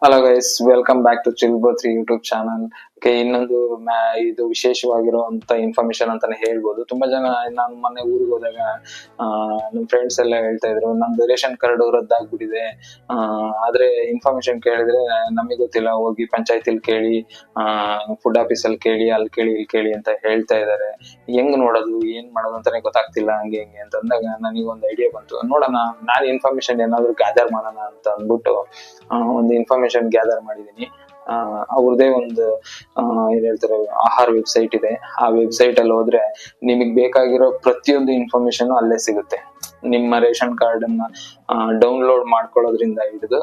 hello guys welcome back to Chilbo3 youtube channel. ಇನ್ನೊಂದು ಇದು ವಿಶೇಷವಾಗಿರುವಂತ information ಅಂತಾನೆ ಹೇಳ್ಬೋದು. ತುಂಬಾ ಜನ ನಾನು ಮೊನ್ನೆ ಊರಿಗೆ ಹೋದಾಗ ಆ, ನಮ್ ಫ್ರೆಂಡ್ಸ್ ಎಲ್ಲ ಹೇಳ್ತಾ ಇದ್ರು ನಮ್ದು ರೇಷನ್ ಕಾರ್ಡ್ ರದ್ದಾಗ್ಬಿಟ್ಟಿದೆ. ಆ, ಆದ್ರೆ ಇನ್ಫಾರ್ಮೇಶನ್ ಕೇಳಿದ್ರೆ ನಮಗೆ ಗೊತ್ತಿಲ್ಲ. ಹೋಗಿ ಪಂಚಾಯತಿಲ್ ಕೇಳಿ ಫುಡ್ ಆಫೀಸ್ ಅಲ್ಲಿ ಕೇಳಿ ಅಲ್ಲಿ ಕೇಳಿ ಇಲ್ಲಿ ಕೇಳಿ ಅಂತ ಹೇಳ್ತಾ ಇದಾರೆ. ಹೆಂಗ್ ನೋಡೋದು? ಏನ್ ಮಾಡೋದು ಅಂತಾನೆ ಗೊತ್ತಾಗ್ತಿಲ್ಲ ಹಂಗೆ ಹಿಂಗೆ ಅಂತ ಅಂದಾಗ ನನಗೆ ಒಂದು ಐಡಿಯಾ ಬಂತು. ನೋಡೋಣ ನಾನು ಇನ್ಫಾರ್ಮೇಶನ್ ಏನಾದ್ರು ಗ್ಯಾದರ್ ಮಾಡೋಣ ಅಂತ ಅಂದ್ಬಿಟ್ಟು ಒಂದು ಇನ್ಫಾರ್ಮೇಶನ್ ಗ್ಯಾದರ್ ಮಾಡಿದೀನಿ. ಆ, ಅವ್ರದೇ ಒಂದು ಏನ್ ಹೇಳ್ತಾರೆ, ಆಹಾರ ವೆಬ್ಸೈಟ್ ಇದೆ. ಆ ವೆಬ್ಸೈಟ್ ಅಲ್ಲಿ ಹೋದ್ರೆ ನಿಮಗೆ ಬೇಕಾಗಿರೋ ಪ್ರತಿಯೊಂದು ಇನ್ಫಾರ್ಮೇಶನ್ ಅಲ್ಲೇ ಸಿಗುತ್ತೆ. ನಿಮ್ಮ ರೇಷನ್ ಕಾರ್ಡ್ ಅನ್ನ ಡೌನ್ಲೋಡ್ ಮಾಡ್ಕೊಳ್ಳೋದ್ರಿಂದ ಹಿಡಿದು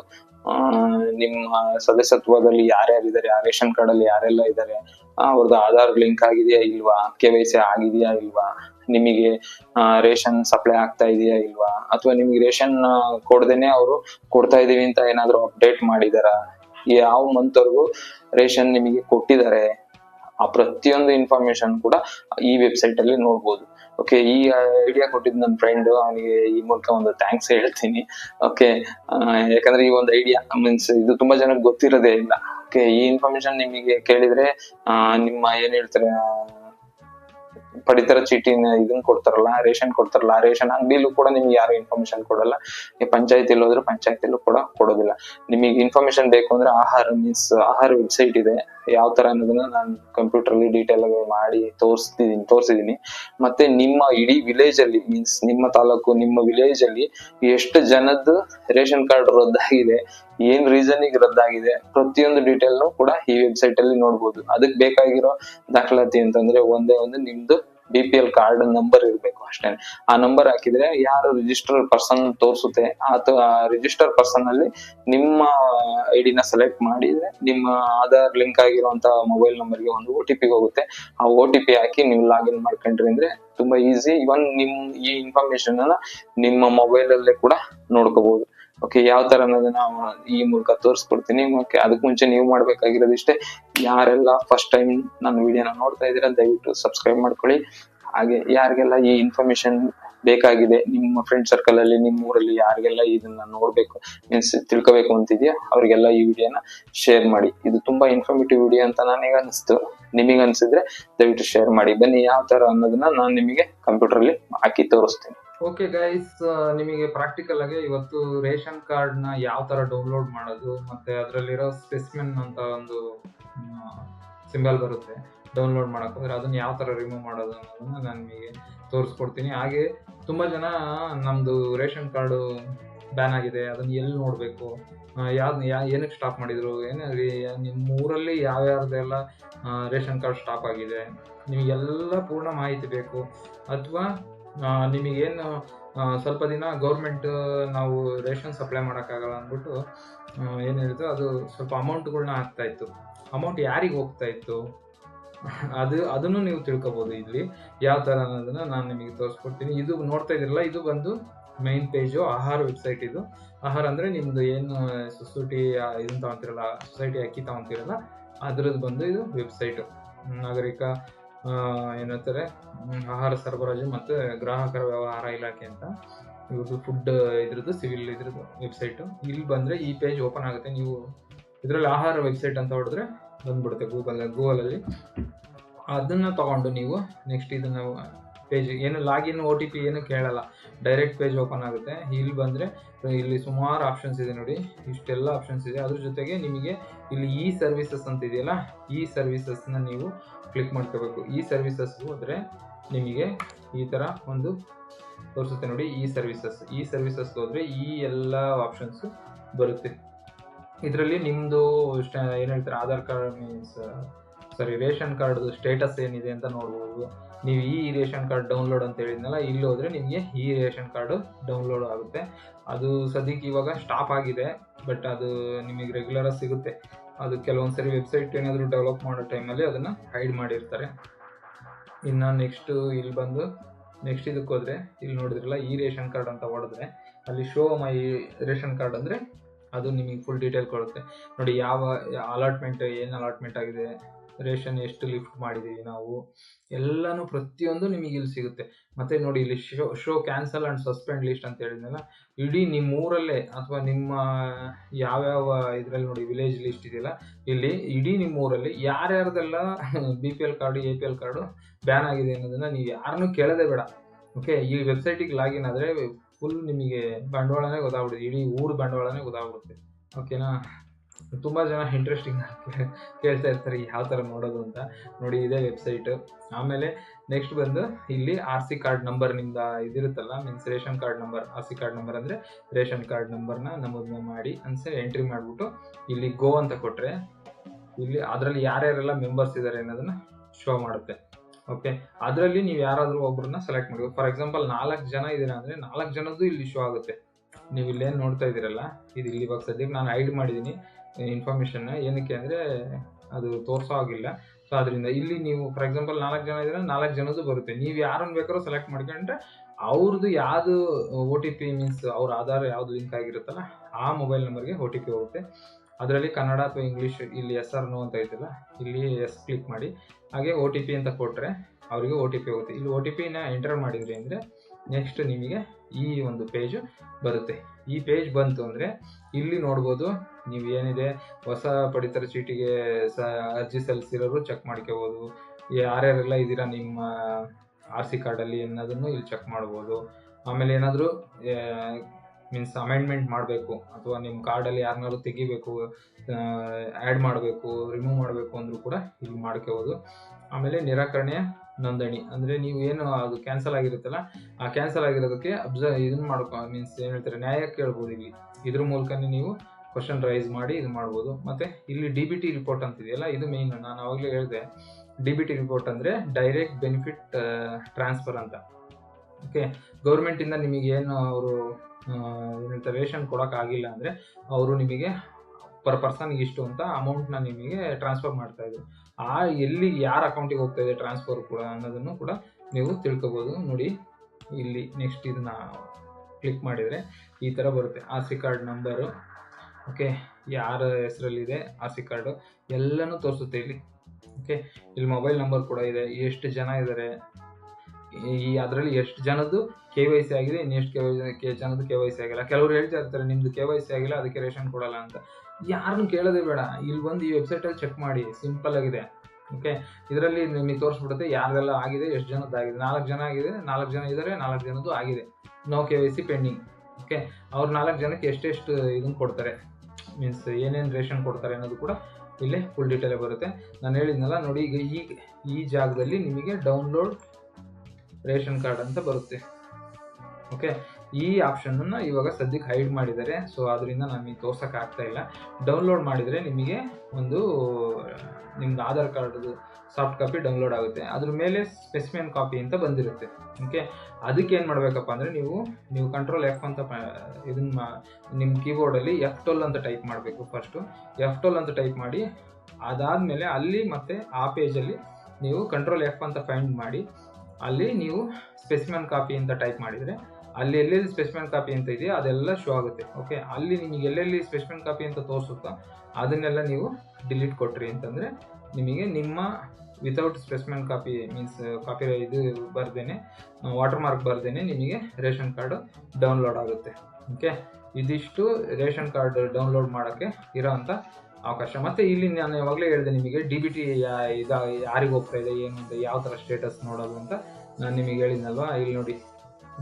ನಿಮ್ಮ ಸದಸ್ಯತ್ವದಲ್ಲಿ ಯಾರ್ಯಾರಿದ್ದಾರೆ, ಆ ರೇಷನ್ ಕಾರ್ಡ್ ಅಲ್ಲಿ ಯಾರೆಲ್ಲ ಇದ್ದಾರೆ ಅವ್ರದ್ದು ಆಧಾರ್ ಲಿಂಕ್ ಆಗಿದೆಯಾ ಇಲ್ವಾ, ಕೆ ವೈ ಸಿ ಆಗಿದೆಯಾ ಇಲ್ವಾ, ನಿಮಗೆ ರೇಷನ್ ಸಪ್ಲೈ ಆಗ್ತಾ ಇದೆಯಾ ಇಲ್ವಾ, ಅಥವಾ ನಿಮಗೆ ರೇಷನ್ ಕೊಡ್ದೇನೆ ಅವರು ಕೊಡ್ತಾ ಇದೀವಿ ಅಂತ ಏನಾದ್ರು ಅಪ್ಡೇಟ್ ಮಾಡಿದಾರ ಯಾವ ಮಂತ್ ವರ್ಗು ರೇಷನ್ ನಿಮಗೆ ಕೊಟ್ಟಿದ್ದಾರೆ, ಆ ಪ್ರತಿಯೊಂದು ಇನ್ಫಾರ್ಮೇಶನ್ ಕೂಡ ಈ ವೆಬ್ಸೈಟ್ ಅಲ್ಲಿ ನೋಡ್ಬೋದು. ಓಕೆ ಈ ಐಡಿಯಾ ಕೊಟ್ಟಿದ್ದು ನನ್ನ ಫ್ರೆಂಡ್ ಅವನಿಗೆ ಈ ಮೂಲಕ ಒಂದು ಥ್ಯಾಂಕ್ಸ್ ಹೇಳ್ತೀನಿ. ಓಕೆ ಯಾಕಂದ್ರೆ ಈ ಒಂದು ಐಡಿಯಾ ಮೀನ್ಸ್ ಇದು ತುಂಬಾ ಜನಕ್ಕೆ ಗೊತ್ತಿರೋದೇ ಇಲ್ಲ. ಓಕೆ ಈ ಇನ್ಫಾರ್ಮೇಶನ್ ನಿಮಗೆ ಕೇಳಿದ್ರೆ ನಿಮ್ಮ ಏನ್ ಹೇಳ್ತಾರೆ ಪಡಿತರ ಚೀಟಿನ ಇದನ್ನ ಕೊಡ್ತಾರಲ್ಲ ರೇಷನ್ ಕೊಡ್ತಾರಲ್ಲ ರೇಷನ್ ಅಂಗಡಿಲೂ ಕೂಡ ನಿಮ್ಗೆ ಯಾರು ಇನ್ಫಾರ್ಮೇಶನ್ ಕೊಡಲ್ಲ. ನೀವು ಪಂಚಾಯತಿಲಿ ಹೋದ್ರೆ ಪಂಚಾಯತಿಲೂ ಕೂಡ ಕೊಡೋದಿಲ್ಲ. ನಿಮಗೆ ಇನ್ಫಾರ್ಮೇಶನ್ ಬೇಕು ಅಂದ್ರೆ ಆಹಾರ ಮೀನ್ಸ್ ಆಹಾರ ವೆಬ್ಸೈಟ್ ಇದೆ. ಯಾವ ತರ ಅನ್ನೋದನ್ನ ನಾನು ಕಂಪ್ಯೂಟರ್ ಅಲ್ಲಿ ಡೀಟೇಲ್ ಆಗಿ ಮಾಡಿ ತೋರಿಸ್ತಿದ್ದೀನಿ ತೋರಿಸಿದೀನಿ. ಮತ್ತೆ ನಿಮ್ಮ ಇಡೀ ವಿಲೇಜ್ ಅಲ್ಲಿ ಮೀನ್ಸ್ ನಿಮ್ಮ ತಾಲೂಕು, ನಿಮ್ಮ ವಿಲೇಜ್ ಅಲ್ಲಿ ಎಷ್ಟು ಜನದ್ದು ರೇಷನ್ ಕಾರ್ಡ್ ರದ್ದಾಗಿದೆ, ಏನ್ ರೀಸನ್ ಈಗ ರದ್ದಾಗಿದೆ ಪ್ರತಿಯೊಂದು ಡೀಟೇಲ್ ಕೂಡ ಈ ವೆಬ್ಸೈಟ್ ಅಲ್ಲಿ ನೋಡ್ಬೋದು. ಅದಕ್ಕೆ ಬೇಕಾಗಿರೋ ದಾಖಲಾತಿ ಅಂತಂದ್ರೆ ಒಂದೇ ಒಂದು ನಿಮ್ದು B P L card number ಇರಬೇಕು ಅಷ್ಟೇ. ಆ ನಂಬರ್ ಹಾಕಿದ್ರೆ ಯಾರು ರಿಜಿಸ್ಟರ್ ಪರ್ಸನ್ ತೋರಿಸುತ್ತೆ ಅಥವಾ ರಿಜಿಸ್ಟರ್ ಪರ್ಸನ್ ಅಲ್ಲಿ ನಿಮ್ಮ ಐಡಿನ ಸೆಲೆಕ್ಟ್ ಮಾಡಿದ್ರೆ ನಿಮ್ಮ ಆಧಾರ್ ಲಿಂಕ್ ಆಗಿರುವಂತ ಮೊಬೈಲ್ ನಂಬರ್ಗೆ ಒಂದು ಒ ಟಿ ಪಿ ಹೋಗುತ್ತೆ. ಆ ಒ ಟಿ ಪಿ ಹಾಕಿ ನೀವು ಲಾಗಿನ್ ಮಾಡ್ಕೊಂಡ್ರಿ ಅಂದ್ರೆ ತುಂಬಾ ಈಸಿ ಇವನ್ ನಿಮ್ ಈ ಇನ್ಫಾರ್ಮೇಶನ್ ಅನ್ನ ನಿಮ್ಮ ಮೊಬೈಲ್ ಅಲ್ಲೇ ಕೂಡ ನೋಡ್ಕೋಬಹುದು ಓಕೆ ಯಾವ ತರ ಅನ್ನೋದನ್ನ ಈ ಮೂಲಕ ತೋರಿಸ್ಕೊಡ್ತೀನಿ. ಓಕೆ ಅದಕ್ಕೆ ಮುಂಚೆ ನೀವು ಮಾಡ್ಬೇಕಾಗಿರೋದು ಇಷ್ಟೇ ಯಾರೆಲ್ಲ ಫಸ್ಟ್ ಟೈಮ್ ನನ್ನ ವಿಡಿಯೋನ ನೋಡ್ತಾ ಇದೀರ ದಯವಿಟ್ಟು ಸಬ್ಸ್ಕ್ರೈಬ್ ಮಾಡ್ಕೊಳ್ಳಿ. ಹಾಗೆ ಯಾರಿಗೆಲ್ಲ ಈ ಇನ್ಫಾರ್ಮೇಶನ್ ಬೇಕಾಗಿದೆ, ನಿಮ್ಮ ಫ್ರೆಂಡ್ ಸರ್ಕಲ್ ಅಲ್ಲಿ, ನಿಮ್ಮ ಊರಲ್ಲಿ ಯಾರಿಗೆಲ್ಲ ಇದನ್ನ ನೋಡ್ಬೇಕು ಮೀನ್ಸ್ ತಿಳ್ಕೋಬೇಕು ಅಂತಿದ್ಯಾ, ಅವ್ರಿಗೆಲ್ಲ ಈ ವಿಡಿಯೋನ ಶೇರ್ ಮಾಡಿ. ಇದು ತುಂಬಾ ಇನ್ಫಾರ್ಮೇಟಿವ್ ವಿಡಿಯೋ ಅಂತ ನನಗೆ ಅನಿಸ್ತು. ನಿಮಗೆ ಅನ್ಸಿದ್ರೆ ದಯವಿಟ್ಟು ಶೇರ್ ಮಾಡಿ. ಬನ್ನಿ, ಯಾವ ತರ ಅನ್ನೋದನ್ನ ನಾನು ನಿಮಗೆ ಕಂಪ್ಯೂಟರ್ ಅಲ್ಲಿ ಹಾಕಿ ತೋರಿಸ್ತೀನಿ. ಓಕೆ ಗೈಸ್ ನಿಮಗೆ ಪ್ರಾಕ್ಟಿಕಲ್ ಆಗಿ ಇವತ್ತು ರೇಷನ್ ಕಾರ್ಡ್ನ ಯಾವ ತರ ಡೌನ್ಲೋಡ್ ಮಾಡೋದು ಮತ್ತೆ ಅದರಲ್ಲಿರೋ ಸ್ಪೆಸಿಮೆನ್ ಅಂತ ಒಂದು ಸಿಂಬಲ್ ಬರುತ್ತೆ. ಡೌನ್ಲೋಡ್ ಮಾಡಕ್ ಹೋದ್ರೆ ಅದನ್ನ ಯಾವ ತರ ರಿಮೂವ್ ಮಾಡೋದು ಅನ್ನೋದನ್ನ ನಾನು ನಿಮಗೆ ತೋರಿಸ್ಕೊಡ್ತೀನಿ. ಹಾಗೆ ತುಂಬಾ ಜನ ನಮ್ದು ರೇಷನ್ ಕಾರ್ಡು ಬ್ಯಾನ್ ಆಗಿದೆ, ಅದನ್ನ ಎಲ್ಲಿ ನೋಡ್ಬೇಕು? ಯಾವ್ದು, ಯಾ, ಏನಕ್ಕೆ ಸ್ಟಾಪ್ ಮಾಡಿದ್ರು? ಏನಲ್ಲಿ ನಿಮ್ಮ ಊರಲ್ಲಿ ಯಾವ್ಯಾವ್ದೆಲ್ಲ ರೇಷನ್ ಕಾರ್ಡ್ ಸ್ಟಾಪ್ ಆಗಿದೆ? ನಿಮಗೆಲ್ಲ ಪೂರ್ಣ ಮಾಹಿತಿ ಬೇಕು. ಅಥವಾ ನಿಮಗೇನು ಸ್ವಲ್ಪ ದಿನ ಗೌರ್ಮೆಂಟ್ ನಾವು ರೇಷನ್ ಸಪ್ಲೈ ಮಾಡೋಕ್ಕಾಗಲ್ಲ ಅಂದ್ಬಿಟ್ಟು ಏನು ಹೇಳಿದ್ರು, ಅದು ಸ್ವಲ್ಪ ಅಮೌಂಟ್ಗಳನ್ನ ಹಾಕ್ತಾ ಇತ್ತು. ಅಮೌಂಟ್ ಯಾರಿಗೆ ಹೋಗ್ತಾ ಇತ್ತು? ಅದು, ಅದನ್ನು ನೀವು ತಿಳ್ಕೊಬೋದು ಇಲ್ಲಿ. ಯಾವ ಥರ ಅನ್ನೋದನ್ನ ನಾನು ನಿಮಗೆ ತೋರಿಸ್ಕೊಡ್ತೀನಿ. ಇದು ನೋಡ್ತಾ ಇದ್ದೀರಲ್ಲ, ಇದು ಬಂದು ಮೈನ್ ಪೇಜು ಆಹಾರ ವೆಬ್ಸೈಟ್ ಇದು. ಆಹಾರ ಅಂದರೆ ನಿಮ್ಮದು ಏನು ಸೊಸೈಟಿ ಇದನ್ನು ತಗೊಂತಿರಲ್ಲ ಸೊಸೈಟಿ ಅಕ್ಕಿ ತಗೊಂತಿರಲ್ಲ ಅದ್ರದ್ದು ಬಂದು ಇದು ವೆಬ್ಸೈಟು ನಾಗರಿಕ ಏನಂತಾರೆ ಆಹಾರ ಸರಬರಾಜು ಮತ್ತು ಗ್ರಾಹಕರ ವ್ಯವಹಾರ ಇಲಾಖೆ ಅಂತ. ಇವ್ರದ್ದು ಫುಡ್ ಇದ್ರದ್ದು ಸಿವಿಲ್ ಇದ್ರದ್ದು ವೆಬ್ಸೈಟು ಇಲ್ಲಿ ಬಂದರೆ ಈ ಪೇಜ್ ಓಪನ್ ಆಗುತ್ತೆ. ನೀವು ಇದರಲ್ಲಿ ಆಹಾರ ವೆಬ್ಸೈಟ್ ಅಂತ ಹೊಡೆದ್ರೆ ಬಂದ್ಬಿಡುತ್ತೆ ಗೂಗಲ್ ಗೂಗಲಲ್ಲಿ ಅದನ್ನು ತಗೊಂಡು ನೀವು ನೆಕ್ಸ್ಟ್ ಇದನ್ನು ಪೇಜ್ ಏನು ಲಾಗಿನ್ ಓ ಟಿ ಪಿ ಏನು ಕೇಳಲ್ಲ. ಡೈರೆಕ್ಟ್ ಪೇಜ್ ಓಪನ್ ಆಗುತ್ತೆ. ಇಲ್ಲಿ ಬಂದರೆ, ಇಲ್ಲಿ ಸುಮಾರು ಆಪ್ಷನ್ಸ್ ಇದೆ ನೋಡಿ. ಇಷ್ಟೆಲ್ಲ ಆಪ್ಷನ್ಸ್ ಇದೆ. ಅದ್ರ ಜೊತೆಗೆ ನಿಮಗೆ ಇಲ್ಲಿ ಈ ಸರ್ವಿಸಸ್ ಅಂತ ಇದೆಯಲ್ಲ, ಈ ಸರ್ವಿಸಸ್ನ ನೀವು ಕ್ಲಿಕ್ ಮಾಡ್ಕೋಬೇಕು. ಈ ಸರ್ವಿಸಸ್ ಹೋದರೆ ನಿಮಗೆ ಈ ಥರ ಒಂದು ತೋರಿಸುತ್ತೆ ನೋಡಿ, ಈ ಸರ್ವಿಸಸ್ ಈ ಸರ್ವಿಸಸ್ ಹೋದರೆ ಈ ಎಲ್ಲ ಆಪ್ಷನ್ಸು ಬರುತ್ತೆ. ಇದರಲ್ಲಿ ನಿಮ್ಮದು ಏನು ಹೇಳ್ತಾರೆ? Aadhaar card means sorry, ration ಕಾರ್ಡ್ದು ಸ್ಟೇಟಸ್ ಏನಿದೆ ಅಂತ ನೋಡ್ಬೋದು. ನೀವು ಈ ರೇಷನ್ ಕಾರ್ಡ್ ಡೌನ್ಲೋಡ್ ಅಂತ ಹೇಳಿದ್ನಲ್ಲ, ಇಲ್ಲಿ ಹೋದರೆ ನಿಮಗೆ ಈ ರೇಷನ್ ಕಾರ್ಡು ಡೌನ್ಲೋಡ್ ಆಗುತ್ತೆ. ಅದು ಸದ್ಯಕ್ಕೆ ಇವಾಗ ಸ್ಟಾಪ್ ಆಗಿದೆ, ಬಟ್ ಅದು ನಿಮಗೆ ರೆಗ್ಯುಲರಾಗಿ ಸಿಗುತ್ತೆ. ಅದು ಕೆಲವೊಂದು ಸರಿ ವೆಬ್ಸೈಟ್ ಏನಾದರೂ ಡೆವಲಪ್ ಮಾಡೋ ಟೈಮಲ್ಲಿ ಅದನ್ನು ಹೈಡ್ ಮಾಡಿರ್ತಾರೆ. ಇನ್ನು ನೆಕ್ಸ್ಟು ಇಲ್ಲಿ ಬಂದು, ನೆಕ್ಸ್ಟ್ ಇದಕ್ಕೆ ಹೋದರೆ, ಇಲ್ಲಿ ನೋಡಿದ್ರಲ್ಲ, ಈ ರೇಷನ್ ಕಾರ್ಡ್ ಅಂತ ಹೊಡೆದ್ರೆ, ಅಲ್ಲಿ ಶೋ ಮೈ ರೇಷನ್ ಕಾರ್ಡ್ ಅಂದರೆ ಅದು ನಿಮಗೆ ಫುಲ್ ಡೀಟೇಲ್ ಕೊಡುತ್ತೆ. ನೋಡಿ, ಯಾವ, ಅಲಾಟ್ಮೆಂಟ್, ಏನು ಅಲಾಟ್ಮೆಂಟ್ ಆಗಿದೆ ರೇಷನ್ ಎಷ್ಟು ಲಿಫ್ಟ್ ಮಾಡಿದ್ದೀವಿ ನಾವು, ಎಲ್ಲಾನು ಪ್ರತಿಯೊಂದು ನಿಮಗೆ ಇಲ್ಲಿ ಸಿಗುತ್ತೆ. ಮತ್ತೆ ನೋಡಿ ಇಲ್ಲಿ show show cancel and suspend list ಅಂತ ಹೇಳಿದ್ನಲ್ಲ, ಇಡೀ ನಿಮ್ಮ ಊರಲ್ಲೇ ಅಥವಾ ನಿಮ್ಮ ಯಾವ್ಯಾವ ಇದರಲ್ಲಿ ನೋಡಿ ವಿಲೇಜ್ ಲಿಸ್ಟ್ ಇದೆಯಲ್ಲ, ಇಲ್ಲಿ ಇಡೀ ನಿಮ್ಮ ಊರಲ್ಲಿ ಯಾರ್ಯಾರ್ದೆಲ್ಲ B P L card A P L card ban ಆಗಿದೆ ಅನ್ನೋದನ್ನ ನೀವು ಯಾರನ್ನೂ ಕೇಳೋದೇ ಬೇಡ. ಓಕೆ ಈ ವೆಬ್ಸೈಟಿಗೆ ಲಾಗಿನ್ ಆದರೆ ಫುಲ್ ನಿಮಗೆ ಬಂಡವಾಳನೇ ಗೊತ್ತಾಗ್ಬಿಡುತ್ತೆ, ಇಡೀ ಊರು ಬಂಡವಾಳನೇ ಗೊತ್ತಾಗ್ಬಿಡುತ್ತೆ. ಓಕೆನಾ ತುಂಬ ಜನ ಇಂಟ್ರೆಸ್ಟಿಂಗ್ ಕೇಳ್ತಾ ಇರ್ತಾರೆ ಯಾವ ಥರ ನೋಡೋದು ಅಂತ. ನೋಡಿ ಇದೇ ವೆಬ್ಸೈಟ್ ಆಮೇಲೆ ನೆಕ್ಸ್ಟ್ ಬಂದು ಇಲ್ಲಿ ಆರ್ ಸಿ ಕಾರ್ಡ್ ನಂಬರ್ ನಿಮ್ದು ಇದಿರುತ್ತಲ್ಲ means ration card number R C card number ಅಂದರೆ ರೇಷನ್ ಕಾರ್ಡ್ ನಂಬರ್ನ ನಮೂದನೆ ಮಾಡಿ ಅನ್ಸೆ ಎಂಟ್ರಿ ಮಾಡಿಬಿಟ್ಟು ಇಲ್ಲಿ ಗೋ ಅಂತ ಕೊಟ್ಟರೆ ಇಲ್ಲಿ ಅದರಲ್ಲಿ ಯಾರ್ಯಾರೆಲ್ಲ ಮೆಂಬರ್ಸ್ ಇದ್ದಾರೆ ಅನ್ನೋದನ್ನ ಶೋ ಮಾಡುತ್ತೆ. ಓಕೆ ಅದರಲ್ಲಿ ನೀವು ಯಾರಾದರೂ ಒಬ್ಬರನ್ನ ಸೆಲೆಕ್ಟ್ ಮಾಡಿ ಫಾರ್ ಎಕ್ಸಾಂಪಲ್ ನಾಲ್ಕು ಜನ ಇದ್ದೀರಾ ಅಂದರೆ ನಾಲ್ಕು ಜನದ್ದು ಇಲ್ಲಿ ಶೋ ಆಗುತ್ತೆ. ನೀವು ಇಲ್ಲೇನು ನೋಡ್ತಾ ಇದ್ದೀರಲ್ಲ, ಇದು ಇಲ್ಲಿ ಇವಾಗ ಸದ್ಯಕ್ಕೆ ನಾನು ಐಡ್ ಮಾಡಿದ್ದೀನಿ. ಇನ್ಫಾರ್ಮೇಷನ್ನ ಏನಕ್ಕೆ ಅಂದರೆ ಅದು ತೋರಿಸೋ ಆಗಿಲ್ಲ ಸೊ ಅದರಿಂದ ಇಲ್ಲಿ ನೀವು ಫಾರ್ ಎಕ್ಸಾಂಪಲ್ ನಾಲ್ಕು ಜನ ಇದ್ರೆ ನಾಲ್ಕು ಜನದ್ದು ಬರುತ್ತೆ. ನೀವು ಯಾರನ್ನ ಬೇಕಾದ್ರೂ ಸೆಲೆಕ್ಟ್ ಮಾಡ್ಕೊಂಡ್ರೆ ಅವ್ರದ್ದು ಯಾವುದು ಒ ಟಿ ಪಿ ಮೀನ್ಸ್ ಅವ್ರ ಆಧಾರ್ ಯಾವ್ದು ಲಿಂಕ್ ಆಗಿರುತ್ತಲ್ಲ, ಆ ಮೊಬೈಲ್ ನಂಬರ್ಗೆ ಒ ಟಿ ಪಿ ಹೋಗುತ್ತೆ. ಅದರಲ್ಲಿ ಕನ್ನಡ ಅಥವಾ ಇಂಗ್ಲೀಷ್, ಇಲ್ಲಿ ಎಸ್ ಆರ್ ನೋ ಅಂತ ಐತಲ್ಲ, ಇಲ್ಲಿ ಎಸ್ ಕ್ಲಿಕ್ ಮಾಡಿ, ಹಾಗೆ ಓ ಟಿ ಪಿ ಅಂತ ಕೊಟ್ಟರೆ ಅವರಿಗೆ ಒ ಟಿ ಪಿ ಹೋಗುತ್ತೆ. ಇಲ್ಲಿ ಒ ಟಿ ಪಿನ ಎಂಟರ್ ಮಾಡಿದ್ರಿ ಅಂದರೆ ನೆಕ್ಸ್ಟ್ ನಿಮಗೆ ಈ ಒಂದು ಪೇಜು ಬರುತ್ತೆ. ಈ ಪೇಜ್ ಬಂತು ಅಂದರೆ ಇಲ್ಲಿ ನೋಡ್ಬೋದು ನೀವು ಏನಿದೆ, ಹೊಸ ಪಡಿತರ ಚೀಟಿಗೆ ಸ ಅರ್ಜಿ ಸಲ್ಲಿಸಿರೋರು ಚೆಕ್ ಮಾಡ್ಕೋಬೋದು. ಯಾರ್ಯಾರೆಲ್ಲ ಇದ್ದೀರಾ ನಿಮ್ಮ ಆರ್ ಸಿ ಕಾರ್ಡಲ್ಲಿ ಅನ್ನೋದನ್ನು ಇಲ್ಲಿ ಚೆಕ್ ಮಾಡ್ಬೋದು. ಆಮೇಲೆ ಏನಾದರೂ ಮೀನ್ಸ್ ಅಮೆಂಡ್ಮೆಂಟ್ ಮಾಡಬೇಕು ಅಥವಾ ನಿಮ್ಮ ಕಾರ್ಡಲ್ಲಿ ಯಾರನ್ನಾದ್ರು ತೆಗಿಬೇಕು ಆ್ಯಡ್ ಮಾಡಬೇಕು ರಿಮೂವ್ ಮಾಡಬೇಕು ಅಂದರೂ ಕೂಡ ಇಲ್ಲಿ ಮಾಡ್ಕೋಬೋದು. ಆಮೇಲೆ ನಿರಾಕರಣೆಯ ನೋಂದಣಿ. ಅಂದರೆ ನೀವು ಏನು, ಅದು ಕ್ಯಾನ್ಸಲ್ ಆಗಿರುತ್ತಲ್ಲ, ಆ ಕ್ಯಾನ್ಸಲ್ ಆಗಿರೋದಕ್ಕೆ ಅಬ್ಸರ್ವ್ ಇದನ್ನ ಮಾಡ್ಕೊ ಮೀನ್ಸ್ ಏನು ಹೇಳ್ತಾರೆ, ನ್ಯಾಯ ಕೇಳ್ಬೋದು ಇಲ್ಲಿ. ಇದ್ರ ಮೂಲಕನೇ ನೀವು ಕ್ವಶನ್ ರೈಸ್ ಮಾಡಿ ಇದು ಮಾಡ್ಬೋದು. ಮತ್ತೆ ಇಲ್ಲಿ ಡಿ ಬಿ ಟಿ ರಿಪೋರ್ಟ್ ಅಂತಿದೆಯಲ್ಲ, ಇದು ಮೇಯ್ನ್ ನಾನು ಆವಾಗಲೇ ಹೇಳಿದೆ ಡಿ ಬಿ ಟಿ ರಿಪೋರ್ಟ್ ಅಂದರೆ ಡೈರೆಕ್ಟ್ ಬೆನಿಫಿಟ್ ಟ್ರಾನ್ಸ್ಫರ್ ಅಂತ. ಓಕೆ ಗೌರ್ಮೆಂಟಿಂದ ನಿಮಗೆ ಏನು ಅವರು ಏನಂತಾರೆ ರೇಷನ್ ಕೊಡೋಕ್ಕಾಗಿಲ್ಲ ಅಂದರೆ, ಅವರು ನಿಮಗೆ ಪರ್ ಪರ್ಸನ್ಗೆ ಇಷ್ಟು ಅಂತ ಅಮೌಂಟ್ನ ನಿಮಗೆ ಟ್ರಾನ್ಸ್ಫರ್ ಮಾಡ್ತಾ ಇದ್ರು. ಆ ಎಲ್ಲಿ ಯಾರ ಅಕೌಂಟಿಗೆ ಹೋಗ್ತಾ ಇದೆ ಟ್ರಾನ್ಸ್ಫರ್ ಕೂಡ ಅನ್ನೋದನ್ನು ಕೂಡ ನೀವು ತಿಳ್ಕೊಬೋದು. ನೋಡಿ, ಇಲ್ಲಿ ನೆಕ್ಸ್ಟ್ ಇದನ್ನ ಕ್ಲಿಕ್ ಮಾಡಿದರೆ ಈ ಥರ ಬರುತ್ತೆ. ಆ ಸಿ ಕಾರ್ಡ್ ನಂಬರು ಓಕೆ ಯಾರ ಹೆಸರಲ್ಲಿದೆ ಆ ಸಿ ಕಾರ್ಡು ಎಲ್ಲನೂ ತೋರಿಸುತ್ತೆ ಇಲ್ಲಿ ಓಕೆ ಇಲ್ಲಿ ಮೊಬೈಲ್ ನಂಬರ್ ಕೂಡ ಇದೆ. ಎಷ್ಟು ಜನ ಇದ್ದಾರೆ ಈ ಅದರಲ್ಲಿ ಎಷ್ಟು ಜನದ್ದು ಕೆ ವೈ ಸಿ ಆಗಿದೆ ಇನ್ನೆಷ್ಟು ಕೆ ವೈ ಜನದ್ದು ಕೆ ವೈ ಸಿ ಆಗಿಲ್ಲ. ಕೆಲವರು ಹೇಳ್ತಾ ಇರ್ತಾರೆ, ನಿಮ್ದು ಕೆ ವೈ ಸಿ ಆಗಿಲ್ಲ, ಅದಕ್ಕೆ ರೇಷನ್ ಕೊಡಲ್ಲ ಅಂತ. ಯಾರನ್ನು ಕೇಳೋದೇ ಬೇಡ. ಇಲ್ಲಿ ಬಂದು ಈ ವೆಬ್ಸೈಟಲ್ಲಿ ಚೆಕ್ ಮಾಡಿ ಸಿಂಪಲ್ ಆಗಿದೆ. ಓಕೆ ಇದರಲ್ಲಿ ನಿಮಗೆ ತೋರಿಸ್ಬಿಡುತ್ತೆ, ಯಾರ್ದೆಲ್ಲ ಆಗಿದೆ, ಎಷ್ಟು ಜನದ್ದು ಆಗಿದೆ. ನಾಲ್ಕು ಜನ ಆಗಿದೆ, ನಾಲ್ಕು ಜನ ಇದ್ದಾರೆ ನಾಲ್ಕು ಜನದ್ದು ಆಗಿದೆ. No K Y C pending okay ಅವ್ರು ನಾಲ್ಕು ಜನಕ್ಕೆ ಎಷ್ಟೆಷ್ಟು ಇದನ್ನು ಕೊಡ್ತಾರೆ? ಮೀನ್ಸ್ ಏನೇನು ರೇಷನ್ ಕೊಡ್ತಾರೆ ಅನ್ನೋದು ಕೂಡ ಇಲ್ಲೇ ಫುಲ್ ಡೀಟೇಲ್ ಬರುತ್ತೆ. ನಾನು ಹೇಳಿದ್ನಲ್ಲ, ನೋಡಿ ಈಗ ಈ ಈ ಜಾಗದಲ್ಲಿ ನಿಮಗೆ ಡೌನ್ಲೋಡ್ ರೇಷನ್ ಕಾರ್ಡ್ ಅಂತ ಬರುತ್ತೆ. ಓಕೆ ಈ ಆಪ್ಷನನ್ನು ಇವಾಗ ಸದ್ಯಕ್ಕೆ ಹೈಡ್ ಮಾಡಿದ್ದಾರೆ. ಸೊ ಅದರಿಂದ ನಮಗೆ ತೋರ್ಸೋಕೆ ಆಗ್ತಾ ಇಲ್ಲ. ಡೌನ್ಲೋಡ್ ಮಾಡಿದರೆ ನಿಮಗೆ ಒಂದು, ನಿಮ್ದು ಆಧಾರ್ ಕಾರ್ಡ್ದು ಸಾಫ್ಟ್ ಕಾಪಿ ಡೌನ್ಲೋಡ್ ಆಗುತ್ತೆ. ಅದ್ರ ಮೇಲೆ ಸ್ಪೆಸಿಮೆನ್ ಕಾಪಿ ಅಂತ ಬಂದಿರುತ್ತೆ. ಓಕೆ ಅದಕ್ಕೆ ಏನು ಮಾಡಬೇಕಪ್ಪ ಅಂದರೆ ನೀವು ನೀವು ಕಂಟ್ರೋಲ್ ಎಫ್ ಅಂತ ಇದನ್ನ ನಿಮ್ಮ ಕೀಬೋರ್ಡಲ್ಲಿ ಎಫ್ ಟೋಲ್ ಅಂತ ಟೈಪ್ ಮಾಡಬೇಕು ಫಸ್ಟು ಎಫ್ ಟೋಲ್ ಅಂತ ಟೈಪ್ ಮಾಡಿ, ಅದಾದಮೇಲೆ ಅಲ್ಲಿ ಮತ್ತೆ ಆ ಪೇಜಲ್ಲಿ ನೀವು ಕಂಟ್ರೋಲ್ ಎಫ್ ಅಂತ ಫೈಂಡ್ ಮಾಡಿ, ಅಲ್ಲಿ ನೀವು ಸ್ಪೆಸಿಮೆನ್ ಕಾಪಿ ಅಂತ ಟೈಪ್ ಮಾಡಿದರೆ ಅಲ್ಲಿ ಎಲ್ಲೆಲ್ಲಿ ಸ್ಪೆಸಿಮನ್ ಕಾಪಿ ಅಂತ ಇದೆಯೋ ಅದೆಲ್ಲ ಶೋ ಆಗುತ್ತೆ ಓಕೆ ಅಲ್ಲಿ ನಿಮಗೆ ಎಲ್ಲೆಲ್ಲಿ ಸ್ಪೆಸಿಮನ್ ಕಾಪಿ ಅಂತ ತೋರಿಸುತ್ತೋ ಅದನ್ನೆಲ್ಲ ನೀವು ಡಿಲೀಟ್ ಕೊಟ್ರಿ ಅಂತಂದರೆ ನಿಮಗೆ ನಿಮ್ಮ without specimen copy means copy ಇದು ಬರ್ದೇನೆ ವಾಟರ್ ಮಾರ್ಕ್ ಬರ್ದೇನೆ ನಿಮಗೆ ರೇಷನ್ ಕಾರ್ಡು ಡೌನ್ಲೋಡ್ ಆಗುತ್ತೆ ಓಕೆ ಇದಿಷ್ಟು ರೇಷನ್ ಕಾರ್ಡ್ ಡೌನ್ಲೋಡ್ ಮಾಡೋಕ್ಕೆ ಇರೋವಂಥ ಅವಕಾಶ. ಮತ್ತು ಇಲ್ಲಿ ನಾನು ಯಾವಾಗಲೇ ಹೇಳಿದೆ ನಿಮಗೆ ಡಿ ಬಿ ಟಿ ಇದು ಯಾರಿಗೆ ಹೋಗ್ತಾ ಇದೆ, ಏನು ಅಂತ, ಯಾವ ಥರ ಸ್ಟೇಟಸ್ ನೋಡೋದು ಅಂತ ನಾನು ನಿಮಗೆ ಹೇಳಿದ್ನಲ್ವಾ? ಇಲ್ಲಿ ನೋಡಿ.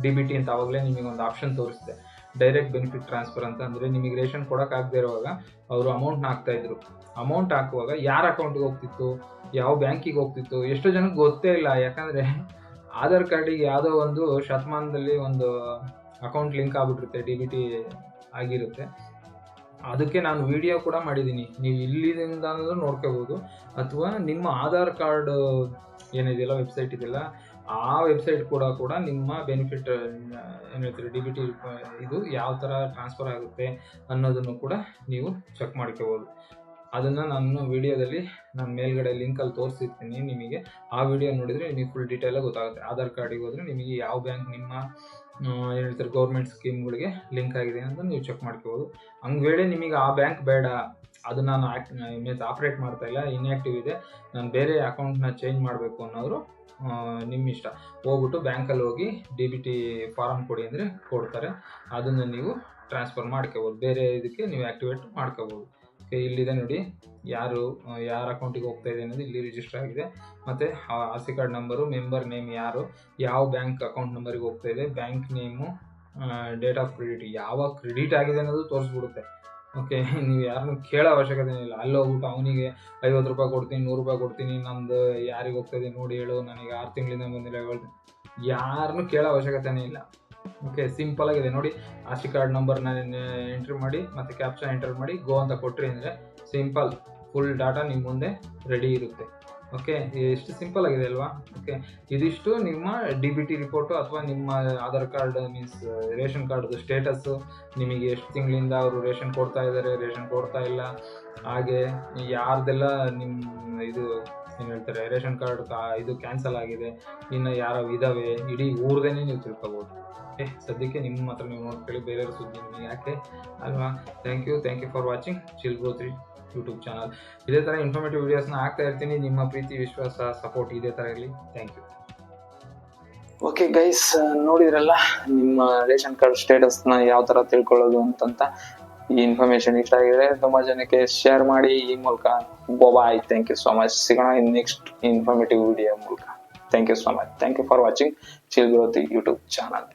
ಡಿ ಬಿ ಟಿ ಅಂತ ಆವಾಗಲೇ ನಿಮಗೆ ಒಂದು ಆಪ್ಷನ್ ತೋರಿಸಿದೆ. ಡೈರೆಕ್ಟ್ ಬೆನಿಫಿಟ್ ಟ್ರಾನ್ಸ್ಫರ್ ಅಂತ ಅಂದರೆ ನಿಮಗೆ ರೇಷನ್ ಕೊಡೋಕ್ಕಾಗದೇ ಇರುವಾಗ ಅವರು ಅಮೌಂಟ್ನ ಹಾಕ್ತಾ ಇದ್ರು. ಅಮೌಂಟ್ ಹಾಕುವಾಗ ಯಾರ ಅಕೌಂಟ್ಗೆ ಹೋಗ್ತಿತ್ತು, ಯಾವ ಬ್ಯಾಂಕಿಗೆ ಹೋಗ್ತಿತ್ತು, ಎಷ್ಟೋ ಜನಕ್ಕೆ ಗೊತ್ತೇ ಇಲ್ಲ. ಯಾಕಂದರೆ ಆಧಾರ್ ಕಾರ್ಡಿಗೆ ಯಾವುದೋ ಒಂದು ಶತಮಾನದಲ್ಲಿ ಒಂದು ಅಕೌಂಟ್ ಲಿಂಕ್ ಆಗಿಬಿಟ್ಟಿರುತ್ತೆ ಡಿ ಬಿ ಟಿ ಆಗಿರುತ್ತೆ. ಅದಕ್ಕೆ ನಾನು ವಿಡಿಯೋ ಕೂಡ ಮಾಡಿದ್ದೀನಿ. ನೀವು ಇಲ್ಲಿಂದ ನೋಡ್ಕೋಬೋದು. ಅಥವಾ ನಿಮ್ಮ ಆಧಾರ್ ಕಾರ್ಡ್ ಏನಿದೆಯಲ್ಲ ವೆಬ್ಸೈಟ್ ಇದೆಯಲ್ಲ ಆ ವೆಬ್ಸೈಟ್ ಕೂಡ ಕೂಡ ನಿಮ್ಮ ಬೆನಿಫಿಟ್ ಏನು ಹೇಳ್ತೀರಿ ಡಿ ಬಿ ಟಿ ಇದು ಯಾವ ಥರ ಟ್ರಾನ್ಸ್ಫರ್ ಆಗುತ್ತೆ ಅನ್ನೋದನ್ನು ಕೂಡ ನೀವು ಚೆಕ್ ಮಾಡ್ಕೋಬೋದು. ಅದನ್ನು ನಾನು ವಿಡಿಯೋದಲ್ಲಿ ನಾನು ಮೇಲ್ಗಡೆ ಲಿಂಕಲ್ಲಿ ತೋರಿಸಿರ್ತೀನಿ, ನಿಮಗೆ ಆ ವಿಡಿಯೋ ನೋಡಿದರೆ ನಿಮಗೆ ಫುಲ್ ಡೀಟೇಲಾಗಿ ಗೊತ್ತಾಗುತ್ತೆ. ಆಧಾರ್ ಕಾರ್ಡಿಗೆ ಹೋದರೆ ನಿಮಗೆ ಯಾವ ಬ್ಯಾಂಕ್ ನಿಮ್ಮ ಏನು ಹೇಳ್ತಾರೆ ಗೌರ್ಮೆಂಟ್ ಸ್ಕೀಮ್ಗಳಿಗೆ ಲಿಂಕ್ ಆಗಿದೆ ಅಂತ ನೀವು ಚೆಕ್ ಮಾಡ್ಕೋಬೋದು. ಹಂಗೆ ನಿಮಗೆ ಆ ಬ್ಯಾಂಕ್ ಬೇಡ. ಅದು ನಾನು ಆಕ್ಟ್ ಮೀನ್ಸ್ ಆಪ್ರೇಟ್ ಮಾಡ್ತಾ ಇಲ್ಲ ಇನ್ಆಕ್ಟಿವ್ ಇದೆ. ನಾನು ಬೇರೆ ಅಕೌಂಟ್ನ ಚೇಂಜ್ ಮಾಡಬೇಕು ಅನ್ನೋರು ನಿಮ್ಮ ಇಷ್ಟ ಹೋಗ್ಬಿಟ್ಟು ಬ್ಯಾಂಕಲ್ಲಿ ಹೋಗಿ ಡಿ ಬಿ ಟಿ ಫಾರಮ್ ಕೊಡಿ ಅಂದರೆ ಕೊಡ್ತಾರೆ. ಅದನ್ನು ನೀವು ಟ್ರಾನ್ಸ್ಫರ್ ಮಾಡ್ಕೋಬೋದು. ಬೇರೆ ಇದಕ್ಕೆ ನೀವು ಆ್ಯಕ್ಟಿವೇಟ್ ಮಾಡ್ಕೋಬೋದು. ಓಕೆ ಇಲ್ಲಿದೆ ನೋಡಿ. ಯಾರು ಆ, ಯಾರ ಅಕೌಂಟಿಗೆ ಹೋಗ್ತಾ ಇದೆ ಅನ್ನೋದು ಇಲ್ಲಿ ರಿಜಿಸ್ಟರ್ ಆಗಿದೆ. ಮತ್ತು R C card number member name ಯಾರು ಯಾವ ಬ್ಯಾಂಕ್ ಅಕೌಂಟ್ ನಂಬರಿಗೆ ಹೋಗ್ತಾ ಇದೆ bank name date of credit ಯಾವಾಗ ಕ್ರೆಡಿಟ್ ಆಗಿದೆ ಅನ್ನೋದು ತೋರಿಸ್ಬಿಡುತ್ತೆ. ಓಕೆ, ನೀವು ಯಾರನ್ನು ಕೇಳೋ ಅವಶ್ಯಕತೆ ಇಲ್ಲ. ಅಲ್ಲಿ ಹೋಗ್ಬಿಟ್ಟು ಅವನಿಗೆ ಐವತ್ತು ರೂಪಾಯಿ ಕೊಡ್ತೀನಿ, ನೂರು ರೂಪಾಯಿ ಕೊಡ್ತೀನಿ, ನಂದು ಯಾರಿಗೆ ಹೋಗ್ತಾ ಇದೆ ನೋಡಿ ಹೇಳು, ನನಗೆ ಆರು ತಿಂಗಳಿಂದ ಬಂದಿಲ್ಲ ಹೇಳ್ತೀನಿ. ಯಾರನ್ನೂ ಕೇಳೋ ಅವಶ್ಯಕತೆನೇ ಇಲ್ಲ. ಓಕೆ, ಸಿಂಪಲ್ ಆಗಿದೆ. ನೋಡಿ ಆರ್ ಕಾರ್ಡ್ ನಂಬರ್ ನಾನು ಎಂಟ್ರಿ ಮಾಡಿ, ಮತ್ತೆ ಕ್ಯಾಪ್ಷನ್ ಎಂಟರ್ ಮಾಡಿ, ಗೋ ಅಂತ ಕೊಟ್ರಿ ಅಂದರೆ ಸಿಂಪಲ್, ಫುಲ್ ಡಾಟಾ ನಿಮ್ಮ ಮುಂದೆ ರೆಡಿ ಇರುತ್ತೆ. ಓಕೆ ಎಷ್ಟು ಸಿಂಪಲ್ ಆಗಿದೆ ಅಲ್ವಾ? ಓಕೆ ಇದಿಷ್ಟು ನಿಮ್ಮ ಡಿ ಬಿ ಟಿ ರಿಪೋರ್ಟು ಅಥವಾ ನಿಮ್ಮ ಆಧಾರ್ ಕಾರ್ಡ್ ಮೀನ್ಸ್ ರೇಷನ್ ಕಾರ್ಡ್ದು ಸ್ಟೇಟಸ್ಸು ನಿಮಗೆ ಎಷ್ಟು ತಿಂಗಳಿಂದ ಅವರು ರೇಷನ್ ಕೊಡ್ತಾ ಇದ್ದಾರೆ ರೇಷನ್ ಕೊಡ್ತಾ ಇಲ್ಲ, ಹಾಗೆ ಯಾರ್ದೆಲ್ಲ ನಿಮ್ಮ ಇದು, ಏನು ಹೇಳ್ತಾರೆ ರೇಷನ್ ಕಾರ್ಡ್ ಇದು ಕ್ಯಾನ್ಸಲ್ ಆಗಿದೆ, ಇನ್ನು ಯಾರೋ ಇದಾವೆ, ಇಡೀ ಊರ್ದೇನೆ ನೀವು ತಿಳ್ಕೊಬೋದು. ಓಕೆ ಸದ್ಯಕ್ಕೆ ನಿಮ್ಮ ಹತ್ರ ನೀವು ನೋಡ್ಕೊಳ್ಳಿ, ಬೇರೆಯವ್ರ ಸುದ್ದಿ ಯಾಕೆ ಅಲ್ವಾ? Thank you thank you for watching chill three YouTube channel ಇದೇ ಥರ ಇನ್ಫಾರ್ಮೇಟಿವ್ ವೀಡಿಯೋಸ್ನ ಹಾಕ್ತಾ ಇರ್ತೀನಿ. ನಿಮ್ಮ ಪ್ರೀತಿ, ವಿಶ್ವಾಸ ಸಪೋರ್ಟ್ ಇದೇ ಥರ ಇರಲಿ. ಥ್ಯಾಂಕ್ ಯು ಓಕೆ ಗೈಸ್ ನೋಡಿದ್ರಲ್ಲ, ನಿಮ್ಮ ರೇಷನ್ ಕಾರ್ಡ್ ಸ್ಟೇಟಸ್ನ ಯಾವ ಥರ ತಿಳ್ಕೊಳ್ಳೋದು ಅಂತಂತ ಈ ಇನ್ಫಾರ್ಮೇಶನ್ ಇಷ್ಟ ಆಗಿದ್ರೆ ತುಂಬ ಜನಕ್ಕೆ ಶೇರ್ ಮಾಡಿ ಈ ಮೂಲಕ. Bye thank you so much ಸಿಗೋಣ ಇನ್ ನೆಕ್ಸ್ಟ್ ಇನ್ಫಾರ್ಮೇಟಿವ್ ವಿಡಿಯೋ ಮೂಲಕ. Thank you so much thank you for watching chill ಗ್ರೋತಿ YouTube channel